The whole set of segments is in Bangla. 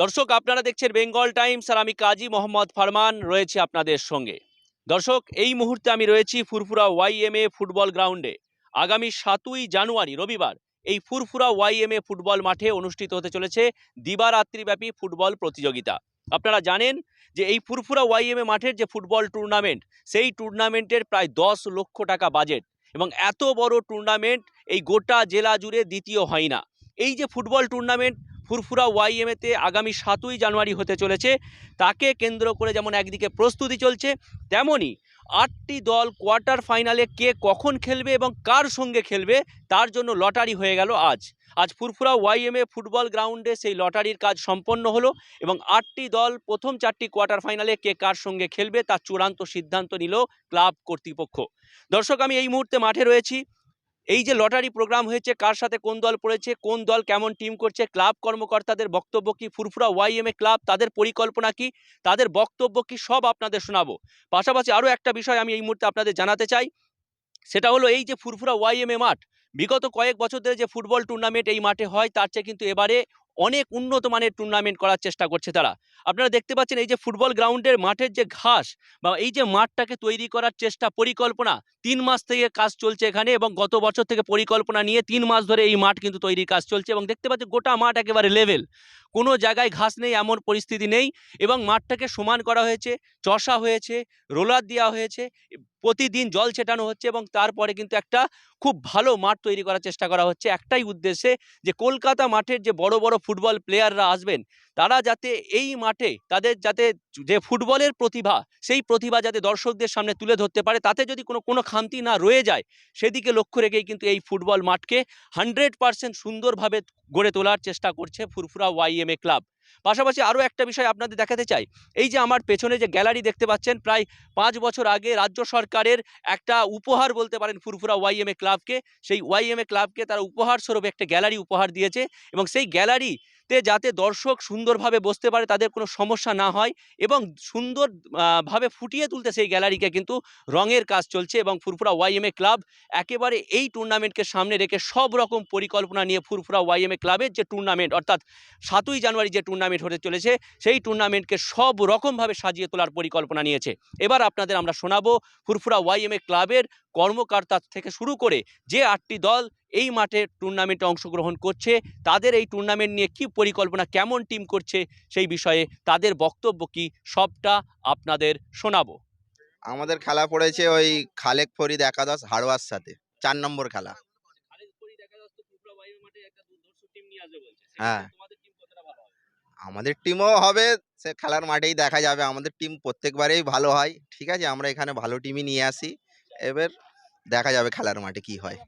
দর্শক, আপনারা দেখছেন বেঙ্গল টাইমস আর আমি কাজী মোহাম্মদ ফারমান রয়েছে আপনাদের সঙ্গে। দর্শক, এই মুহূর্তে আমি রয়েছি ফুরফুরা ওয়াইএমএ ফুটবল গ্রাউন্ডে। আগামী সাতই জানুয়ারি, রবিবার, এই ফুরফুরা ওয়াইএমএ ফুটবল মাঠে অনুষ্ঠিত হতে চলেছে দিবারাত্রিব্যাপী ফুটবল প্রতিযোগিতা। আপনারা জানেন যে এই ফুরফুরা ওয়াইএমএ মাঠের যে ফুটবল টুর্নামেন্ট, সেই টুর্নামেন্টের প্রায় দশ লক্ষ টাকা বাজেট এবং এত বড় টুর্নামেন্ট এই গোটা জেলা জুড়ে দ্বিতীয় হয় না। এই যে ফুটবল টুর্নামেন্ট ফুরফুরা ওয়াইএমএতে আগামী সাতই জানুয়ারি হতে চলেছে। তাকে কেন্দ্র করে যেমন একদিকে প্রস্তুতি চলছে তেমনই আটটি দল কোয়ার্টার ফাইনালে কে কখন খেলবে এবং কার সঙ্গে খেলবে, তার জন্য লটারি হয়ে গেল আজ। আজ ফুরফুরা ওয়াইএমএ ফুটবল গ্রাউন্ডে সেই লটারির কাজ সম্পন্ন হলো এবং আটটি দল প্রথম চারটি কোয়ার্টার ফাইনালে কে কার সঙ্গে খেলবে, তার চূড়ান্ত সিদ্ধান্ত নিল ক্লাব কর্তৃপক্ষ। দর্শক, আমি এই মুহূর্তে মাঠে রয়েছি। এই যে লটারি প্রোগ্রাম হয়েছে, কার সাথে কোন দল পড়েছে, কোন দল কেমন টিম করছে ক্লাব কর্মকর্তাদের বক্তব্য কি, ফুরফুরা ওয়াইএমএ ক্লাব তাদের পরিকল্পনা কি, তাদের বক্তব্য কি, সব আপনাদের শোনাবো। পাশাপাশি আরও একটা বিষয় আমি এই মুহূর্তে আপনাদের জানাতে চাই, সেটা হলো এই যে ফুরফুরা ওয়াইএমএ মাঠ, বিগত কয়েক বছর ধরে যে ফুটবল টুর্নামেন্ট এই মাঠে হয়, তার চেয়ে কিন্তু এবারে অনেক উন্নত মানের টুর্নামেন্ট করার চেষ্টা করছে তারা। আপনারা দেখতে পাচ্ছেন এই যে ফুটবল গ্রাউন্ডের মাঠের যে ঘাস বা এই যে মাঠটাকে তৈরি করার চেষ্টা পরিকল্পনা, তিন মাস থেকে কাজ চলছে এখানে এবং গত বছর থেকে পরিকল্পনা নিয়ে তিন মাস ধরে এই মাঠ কিন্তু তৈরির কাজ চলছে এবং দেখতে পাচ্ছেন গোটা মাঠ একেবারে লেভেল কোনো জায়গায় ঘাস নেই, এমন পরিস্থিতি নেই এবং মাঠটাকে সমান করা হয়েছে, চষা হয়েছে, রোলার দেওয়া হয়েছে, প্রতিদিন জল ছেটানো হচ্ছে এবং তারপরে কিন্তু একটা খুব ভালো মাঠ তৈরি করার চেষ্টা করা হচ্ছে। একটাই উদ্দেশ্যে যে কলকাতা মাঠের যে বড় বড় ফুটবল প্লেয়াররা আসবেন তারা যাতে এই মাঠে তাদের যাতে যে ফুটবলের প্রতিভা, সেই প্রতিভা যাতে দর্শকদের সামনে তুলে ধরতে পারে, তাতে যদি কোনো কোনো খামতি না রয়ে যায়, সেদিকে লক্ষ্য রেখেই কিন্তু এই ফুটবল মাঠকে হান্ড্রেড পার্সেন্ট সুন্দরভাবে গড়ে তোলার চেষ্টা করছে ফুরফুরা ওয়াইএমএ ক্লাব। পাশাপাশি আরও একটা বিষয় আপনাদের দেখাতে চাই। এই যে আমার পেছনে যে গ্যালারি দেখতে পাচ্ছেন, প্রায় পাঁচ বছর আগে রাজ্য সরকারের একটা উপহার বলতে পারেন ফুরফুরা ওয়াইএমএ ক্লাবকে, সেই ওয়াইএমএ ক্লাবকে তারা উপহার স্বরূপ একটা গ্যালারি উপহার দিয়েছে এবং সেই গ্যালারিতে যাতে দর্শক সুন্দরভাবে বসতে পারে, তাদের কোনো সমস্যা না হয় এবং সুন্দর ভাবে ফুটিয়ে তুলতে সেই গ্যালারিকে কিন্তু রঙের কাজ চলছে এবং ফুরফুরা ওয়াইএমএ ক্লাব একেবারে এই টুর্নামেন্টকে সামনে রেখে সব রকম পরিকল্পনা নিয়ে ফুরফুরা ওয়াইএমএ ক্লাবের যে টুর্নামেন্ট, অর্থাৎ সাতই জানুয়ারি যে টুর্নামেন্ট হতে চলেছে, সেই টুর্নামেন্টকে সব রকমভাবে সাজিয়ে তোলার পরিকল্পনা নিয়েছে। এবার আপনাদের আমরা শোনাবো ফুরফুরা ওয়াইএমএ ক্লাবের কর্মকর্তা থেকে শুরু করে যে আটটি দল এই মাঠে টুর্নামেন্টে অংশগ্রহণ করছে। তাদের এই টুর্নামেন্ট নিয়ে কি পরিকল্পনা কেমন টিম করছে সেই বিষয়ে তাদের বক্তব্য কি সবটা আপনাদের শোনাবো। আমাদের খেলা পড়েছে ওই খালেক ফরিদ একাদশ হাড়োয়ার সাথে চার নম্বর খেলা। হ্যাঁ। আমাদের টিমও হবে সে খেলার মাঠেই দেখা যাবে। আমাদের টিম প্রত্যেকবারেই ভালো হয় ঠিক আছে? আমরা এখানে ভালো টিমই নিয়ে আসি। এবার দেখা যাবে খেলার মাঠে কি হয়।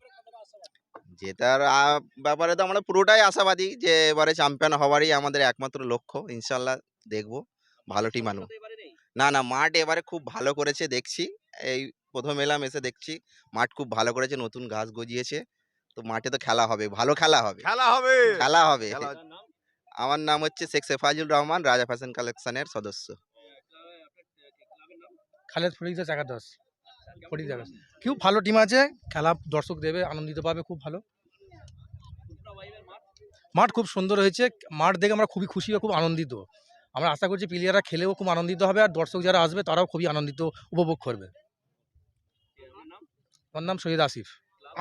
জেতার আহ, ব্যাপারে তো আমরা পুরোটাই আশাবাদী যে এবারে চ্যাম্পিয়ন হওয়ারই আমাদের একমাত্র লক্ষ্য। ইনশাল্লাহ দেখব। ভালো টিম আনব। না না মাঠ এবারে খুব ভালো করেছে দেখছি। এই প্রথম এলাম এসে দেখছি মাঠ খুব ভালো করেছে নতুন ঘাস গজিয়েছে। তো মাঠে তো খেলা হবে ভালো খেলা হবে। খেলা হবে! খেলা হবে। খেলা আমার নাম হচ্ছে শেখ সেফাজুল রহমান রাজা ফ্যাশন কালেকশনের সদস্য। খালেদ ফরিদ একাদশ একাদশ খুব ভালো টিম আছে খেলা দর্শক দেবে আনন্দিত পাবে খুব ভালো। মাঠ খুব সুন্দর হয়েছে। মাঠ দেখে আমরা খুবই খুশি খুব আনন্দিত। আমরা আশা করছি প্লেয়াররা খেলেও খুব আনন্দিত হবে আর দর্শক যারা আসবে তারাও খুবই আনন্দিত উপভোগ করবে। আমার নাম শহীদ আসিফ?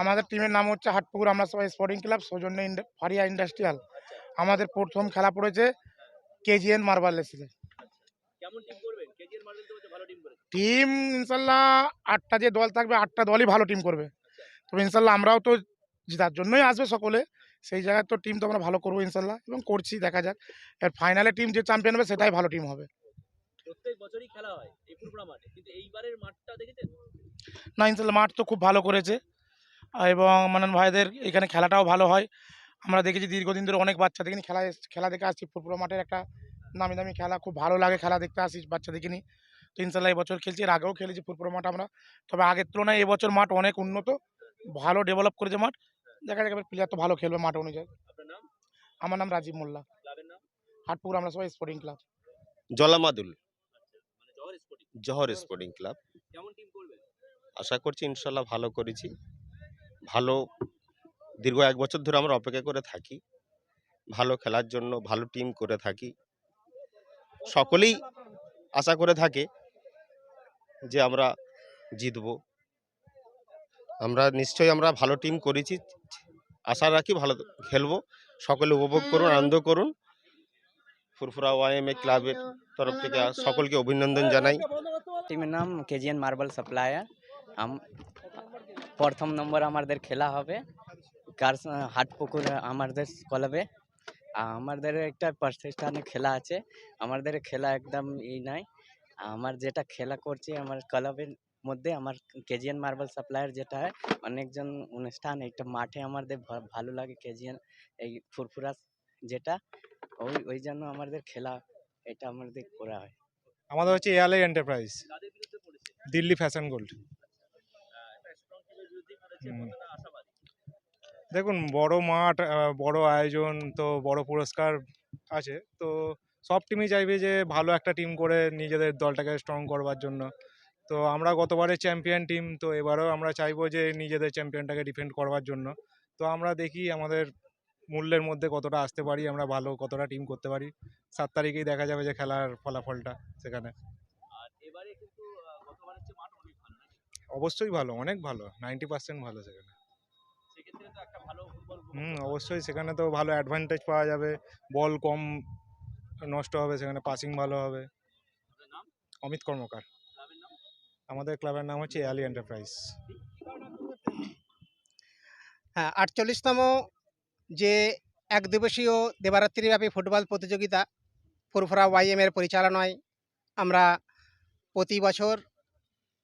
আমাদের টিমের নাম হচ্ছে হাটপুকুর আমরা সবাই স্পোর্টিং ক্লাব সৌজন্য ফারিয়া ইন্ডাস্ট্রিয়াল আমাদের প্রথম খেলা পড়েছে কেজিএন মার্বাল লেসিতে কেমন টিম করবেন কেজিএর মার্বেল তো হচ্ছে ভালো টিম ইনশাল্লাহ আটটা যে দল থাকবে আটটা দলই ভালো টিম করবে। তবে ইনশাল্লাহ আমরাও তো জেতার জন্যই আসবে সকলে সেই জায়গায় তো টিম তো আমরা ভালো করব ইনশাল্লাহ এবং করছি দেখা যাক। এর ফাইনালে টিম যে চ্যাম্পিয়ন হবে সেটাই ভালো টিম হবে। প্রত্যেক বছরই খেলা হয় মাঠে কিন্তু এইবারের মাঠটা দেখেছেন? না ইনশাল্লাহ মাঠ তো খুব ভালো করেছে। এবং মানন ভাইদের এখানে খেলাটাও ভালো হয়। আমরা দেখেছি দীর্ঘদিন ধরে অনেক বাচ্চা দেখে খেলা খেলা দেখে আসছি। ফুটবল মাঠের একটা নামি দামি খেলা খুব ভালো লাগে খেলা দেখতে আসি বাচ্চা দেখে নি তো ইনশাল্লাহ এবছর খেলছি এর আগেও খেলেছি ফুটবল মাঠ আমরা। তবে আগের তুলনায় এবছর মাঠ অনেক উন্নত ভালো ডেভেলপ করেছে মাঠ। দেখা যাক এবার প্লেয়ার তো ভালো খেলবে মাঠ অনুযায়ী। আমার নাম রাজীব মোল্লা। হাটপুর আমরা সবাই স্পোর্টিং ক্লাব জলামাদুল। মানে জহর স্পোর্টিং ক্লাব কেমন টিম করবে আশা করছি ইনশাল্লাহ ভালো করেছি। ভালো দীর্ঘ এক বছর ধরে আমরা অপেক্ষা করে থাকি। ভালো খেলার জন্য ভালো টিম করে থাকি। সকলেই আশা করে থাকে যে আমরা জিতবো। আমরা নিশ্চয়ই আমরা ভালো টিম করেছি। আশা রাখি ভালো খেলব। সকলে উপভোগ করুন আনন্দ করুন। ফুরফুরা ওয়াইএমএ ক্লাবের তরফ থেকে সকলকে অভিনন্দন জানাই। টিমের নাম কেজিএন মার্বেল সাপ্লায়ার আম প্রথম নম্বর আমাদের খেলা হবে। গার্লস হাটপুকুর আমাদের ক্লাবে। আমাদের একটা প্রতিষ্ঠানে খেলা আছে। আমাদের খেলা একদম ই নাই। আমার যেটা খেলা করছি আমার ক্লাবের মধ্যে আমার কেজিএন মার্বেল সাপ্লায়ার যেটা হয়, অনেকজন অনুষ্ঠান একটা মাঠে আমাদের ভালো লাগে কেজিএন, এই ফুরফুরা যেটা, ওই ওই জন্য আমাদের খেলা এটা আমাদের করা হয় আমাদের হচ্ছে এয়ারলাই এন্টারপ্রাইজ, দিল্লি ফ্যাশন গোল্ড? দেখুন, বড় মাঠ বড় আয়োজন, তো বড় পুরস্কার আছে, তো সব টিমই চাইবে যে ভালো একটা টিম করে নিজেদের দলটাকে স্ট্রং করবার জন্য। তো আমরা গতবারে চ্যাম্পিয়ন টিম তো এবারেও আমরা চাইব যে নিজেদের চ্যাম্পিয়নটাকে ডিফেন্ড করবার জন্য। তো আমরা দেখি আমাদের মূল্যের মধ্যে কতটা আসতে পারি আমরা ভালো কতটা টিম করতে পারি। সাত তারিখেই দেখা যাবে যে খেলার ফলাফলটা সেখানে। গতবারের? অবশ্যই ভালো অনেক ভালো নাইনটি পার্সেন্ট ভালো সেখানে। হুম অবশ্যই সেখানে তো ভালো অ্যাডভান্টেজ পাওয়া যাবে বল কম নষ্ট হবে সেখানে পাসিং ভালো হবে। অমিত কর্মকার। আমাদের ক্লাবের নাম হচ্ছে এয়ালি এন্টারপ্রাইজ। হ্যাঁ আটচল্লিশতম যে এক দিবসীয় দেবারাত্রিব্যাপী ফুটবল প্রতিযোগিতা ফুরফুরা ওয়াইএম এর পরিচালনায় আমরা প্রতি বছর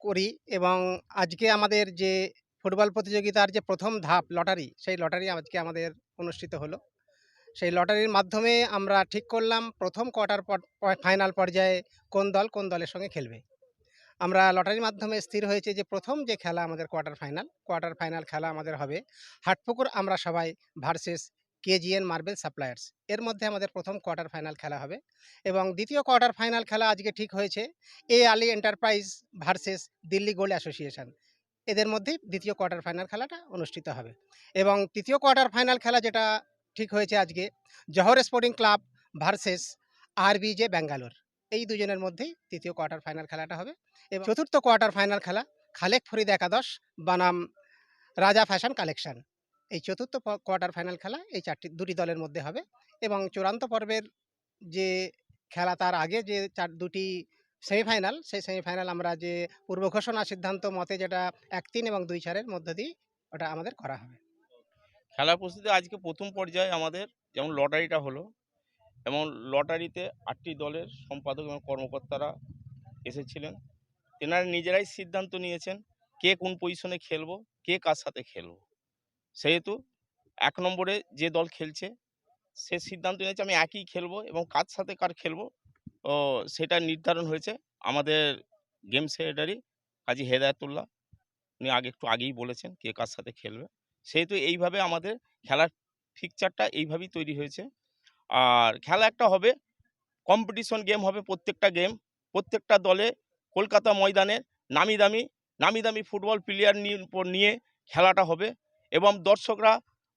করি এবং আজকে আমাদের যে ফুটবল প্রতিযোগিতার যে প্রথম ধাপ লটারি সেই লটারি আজকে আমাদের অনুষ্ঠিত হলো। সেই লটারির মাধ্যমে আমরা ঠিক করলাম প্রথম কোয়ার্টার ফাইনাল পর্যায়ে কোন দল কোন দলের সঙ্গে খেলবে। আমরা লটারির মাধ্যমে স্থির হয়েছে যে প্রথম যে খেলা আমাদের কোয়ার্টার ফাইনাল কোয়ার্টার ফাইনাল খেলা আমাদের হবে হাটপুকুর আমরা সবাই ভার্সেস কেজিএন মার্বেল সাপ্লায়ার্স। এর মধ্যে আমাদের প্রথম কোয়ার্টার ফাইনাল খেলা হবে এবং দ্বিতীয় কোয়ার্টার ফাইনাল খেলা আজকে ঠিক হয়েছে A Ali enterprise versus Delhi gold association. এদের মধ্যেই দ্বিতীয় কোয়ার্টার ফাইনাল খেলাটা অনুষ্ঠিত হবে এবং তৃতীয় কোয়ার্টার ফাইনাল খেলা যেটা ঠিক হয়েছে আজকে। Jahar sporting club versus RBJ Bangalore. এই দুজনের মধ্যেই তৃতীয় কোয়ার্টার ফাইনাল খেলাটা হবে। এবং চতুর্থ কোয়ার্টার ফাইনাল খেলা খালেক ফরিদ একাদশ বানাম রাজা ফ্যাশন কালেকশন। এই চতুর্থ কোয়ার্টার ফাইনাল খেলা এই চারটি দুটি দলের মধ্যে হবে এবং চূড়ান্ত পর্বের যে খেলা তার আগে যে চার দুটি সেমিফাইনাল সেই সেমিফাইনাল আমরা যে পূর্ব ঘোষণা সিদ্ধান্ত মতে যেটা এক তিন এবং দুই চারের মধ্য দিয়ে ওটা আমাদের করা হবে। খেলার প্রস্তুতি আজকে প্রথম পর্যায়ে আমাদের। যেমন লটারিটা হলো এবং লটারিতে আটটি দলের সম্পাদক এবং কর্মকর্তারা এসেছিলেন। তেনারা নিজেরাই সিদ্ধান্ত নিয়েছেন কে কোন পজিশনে খেলব, কে কার সাথে খেলব। সেহেতু এক নম্বরে যে দল খেলছে, সে সিদ্ধান্ত নিয়েছে আমি একই খেলব এবং কার সাথে কার খেলব, ও সেটা নির্ধারণ হয়েছে আমাদের গেম সেক্রেটারি কাজী হেদায়তুল্লাহ। উনি আগে একটু আগেই বলেছেন কে কার সাথে খেলবে। সেহেতু এইভাবে আমাদের খেলার ফিকচারটা এইভাবেই তৈরি হয়েছে। আর খেলা একটা হবে কম্পিটিশন গেম হবে প্রত্যেকটা গেম প্রত্যেকটা দলে কলকাতা ময়দানের নামি দামি নামি দামি ফুটবল প্লেয়ার নিয়ে খেলাটা হবে এবং দর্শকরা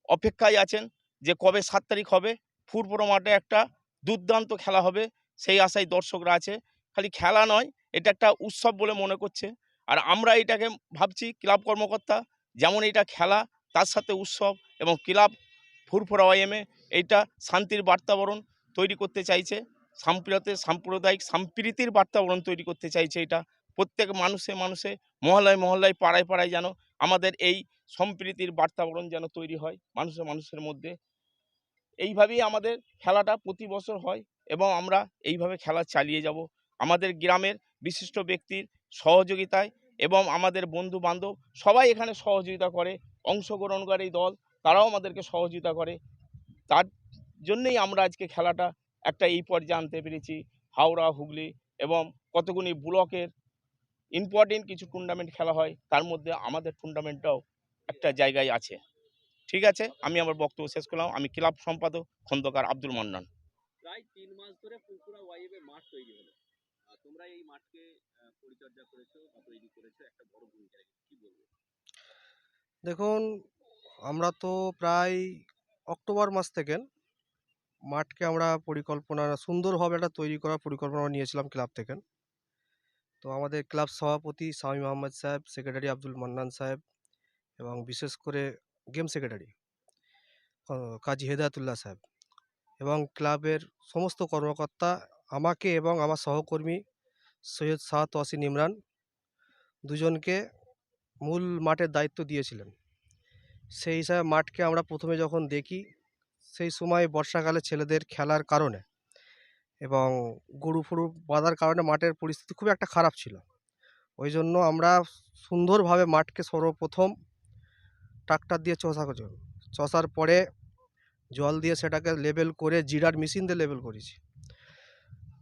অপেক্ষায় আছেন যে কবে সাত তারিখ হবে। ফুটবল মাঠে একটা দুর্দান্ত খেলা হবে, সেই আশায় দর্শকরা আছে। খালি খেলা নয়, এটা একটা উৎসব বলে মনে করছে। আর আমরা এটাকে ভাবছি, ক্লাব কর্মকর্তা যেমন এটা খেলা তার সাথে উৎসব এবং ক্লাব ফুরফুরা ওয়াইএমে এইটা শান্তির বার্তাবরণ তৈরি করতে চাইছে। সাম্প্রতে সাম্প্রদায়িক, সম্প্রীতির বার্তাবরণ তৈরি করতে চাইছে এটা। প্রত্যেক মানুষে মানুষে, মহল্লায় মহল্লায়, পাড়ায় পাড়ায় যেন আমাদের এই সম্প্রীতির বার্তাবরণ যেন তৈরি হয় মানুষের মানুষের মধ্যে। এইভাবেই আমাদের খেলাটা প্রতি বছর হয় এবং আমরা এইভাবে খেলা চালিয়ে যাব। আমাদের গ্রামের বিশিষ্ট ব্যক্তির সহযোগিতায় এবং আমাদের বন্ধু বান্ধব সবাই এখানে সহযোগিতা করে অংশগ্রহণ করে এই দল, তারাও আমাদেরকে সহযোগিতা করে। তার জন্যেই আমরা আজকে খেলাটা একটা এই পর্যায়ে আনতে পেরেছি। হাওড়া, হুগলি এবং কতগুলি ব্লকের ইম্পর্টেন্ট কিছু টুর্নামেন্ট খেলা হয়, তার মধ্যে আমাদের টুর্নামেন্টটাও একটা জায়গায় আছে। ঠিক আছে? আমি আমার বক্তব্য শেষ করলাম। আমি ক্লাব সম্পাদক খন্দকার আব্দুল মান্নান। প্রায় তিন মাস ধরে মাঠ তৈরি হলো। তোমরা এই মাঠকে পরিচর্যা করেছ বা তৈরি করেছ, একটা বড় ভূমিকা কি বলব? দেখুন, আমরা তো প্রায় অক্টোবর মাস থেকে মাঠকে আমরা পরিকল্পনা, সুন্দরভাবে একটা তৈরি করার পরিকল্পনা নিয়েছিলাম ক্লাব থেকে। তো আমাদের ক্লাব সভাপতি স্বামী মোহাম্মদ সাহেব, সেক্রেটারি আব্দুল মান্নান সাহেব এবং বিশেষ করে গেম সেক্রেটারি কাজী হেদায়তুল্লাহ সাহেব এবং ক্লাবের সমস্ত কর্মকর্তা, আমাকে এবং আমার সহকর্মী সৈয়দ সাহাত ওয়াসিন ইমরান দুজনকে মূল মাঠের দায়িত্ব দিয়েছিলেন। সেই হিসাবে মাঠকে আমরা প্রথমে যখন দেখি, সেই সময় বর্ষাকালে ছেলেদের খেলার কারণে এবং গরু ফরু বাঁধার কারণে মাঠের পরিস্থিতি খুব একটা খারাপ ছিল। ওই জন্য আমরা সুন্দরভাবে মাঠকে সর্বপ্রথম ট্রাক্টর দিয়ে চষা করছি চষার পরে জল দিয়ে সেটাকে লেবেল করে, জিরার মেশিন দিয়ে লেবেল করেছি।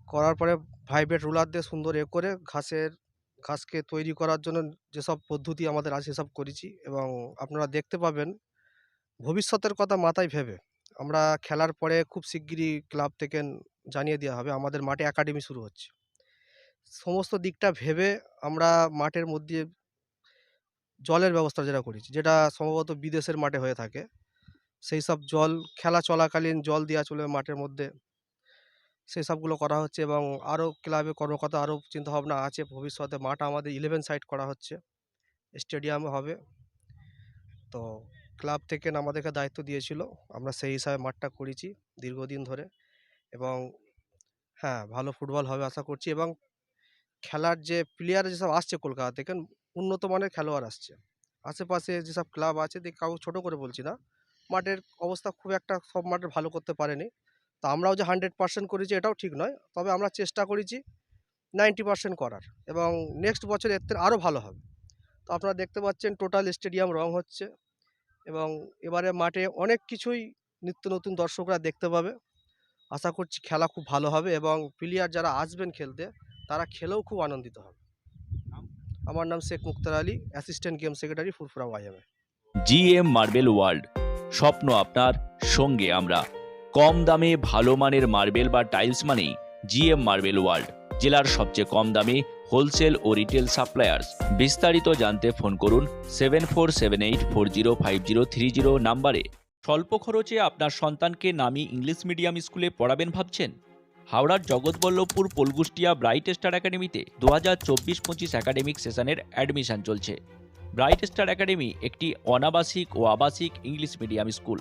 করার পরে ভাইব্রেট রুলার দিয়ে সুন্দর এ করে ঘাসের ঘাসকে তৈরি করার জন্য যেসব পদ্ধতি আমাদের আছে সেসব করেছি এবং আপনারা দেখতে পাবেন ভবিষ্যতের কথা মাথায় ভেবে। আমরা খেলার পরে খুব শিগগিরই ক্লাব থেকে জানিয়ে দেওয়া হবে, আমাদের মাঠে একাডেমি শুরু হচ্ছে। সমস্ত দিকটা ভেবে আমরা মাঠের মধ্যে জলের ব্যবস্থা যেটা করেছি, যেটা সম্ভবত বিদেশের মাঠে হয়ে থাকে সেই সব জল, খেলা চলাকালীন জল দেওয়া চলে মাঠের মধ্যে। সেই সবগুলো করা হচ্ছে এবং আরও ক্লাবে কর্মকর্তা আরও চিন্তাভাবনা আছে। ভবিষ্যতে মাঠ আমাদের ইলেভেন সাইড করা হচ্ছে। স্টেডিয়ামে হবে। তো ক্লাব থেকে আমাদেরকে দায়িত্ব দিয়েছিল। আমরা সেই হিসাবে মাঠটা করেছি দীর্ঘদিন ধরে এবং হ্যাঁ ভালো ফুটবল হবে আশা করছি এবং খেলার যে প্লেয়ার যেসব আসছে কলকাতা থেকে, উন্নত মানের খেলোয়াড় আসছে। আশেপাশে যেসব ক্লাব আছে, দেখ কাউ ছোটো করে বলছি না। মাঠের অবস্থা খুব একটা সব মাঠে ভালো করতে পারেনি। তা আমরাও যে হান্ড্রেড পার্সেন্ট করেছি এটাও ঠিক নয়। তবে আমরা চেষ্টা করেছি নাইনটি পার্সেন্ট করার এবং নেক্সট বছর এর থেকে আরও ভালো হবে। তো আপনারা দেখতে পাচ্ছেন টোটাল স্টেডিয়াম রং হচ্ছে এবং এবারে মাঠে অনেক কিছুই নিত্য নতুন দর্শকরা দেখতে পাবে। আশা করছি খেলা খুব ভালো হবে এবং প্লেয়ার যারা আসবেন খেলতে, তারা খেলেও খুব আনন্দিত হবে। আমার নাম Sheikh Mukhtar Ali, assistant game secretary Furfura YMA GM marble world, স্বপ্ন আপনার, সঙ্গে আমরা। কম দামে ভালো মানের মার্বেল বা টাইলস মানেই জিএম মার্বেল ওয়ার্ল্ড, জেলার সবচেয়ে কম দামে হোলসেল ও রিটেল সাপ্লায়ার্স। বিস্তারিত জানতে ফোন করুন seven four seven eight four zero five zero three zero নাম্বারে। স্বল্প খরচে আপনার সন্তানকে নামি ইংলিশ মিডিয়াম স্কুলে পড়াবেন ভাবছেন? হাওড়ার জগৎবল্লভপুর পোলগুষ্টিয়া ব্রাইট স্টার একাডেমিতে দু হাজার চব্বিশ পঁচিশ একাডেমিক সেশনের অ্যাডমিশন চলছে। ব্রাইট স্টার একাডেমি একটি অনাবাসিক ও আবাসিক English medium school.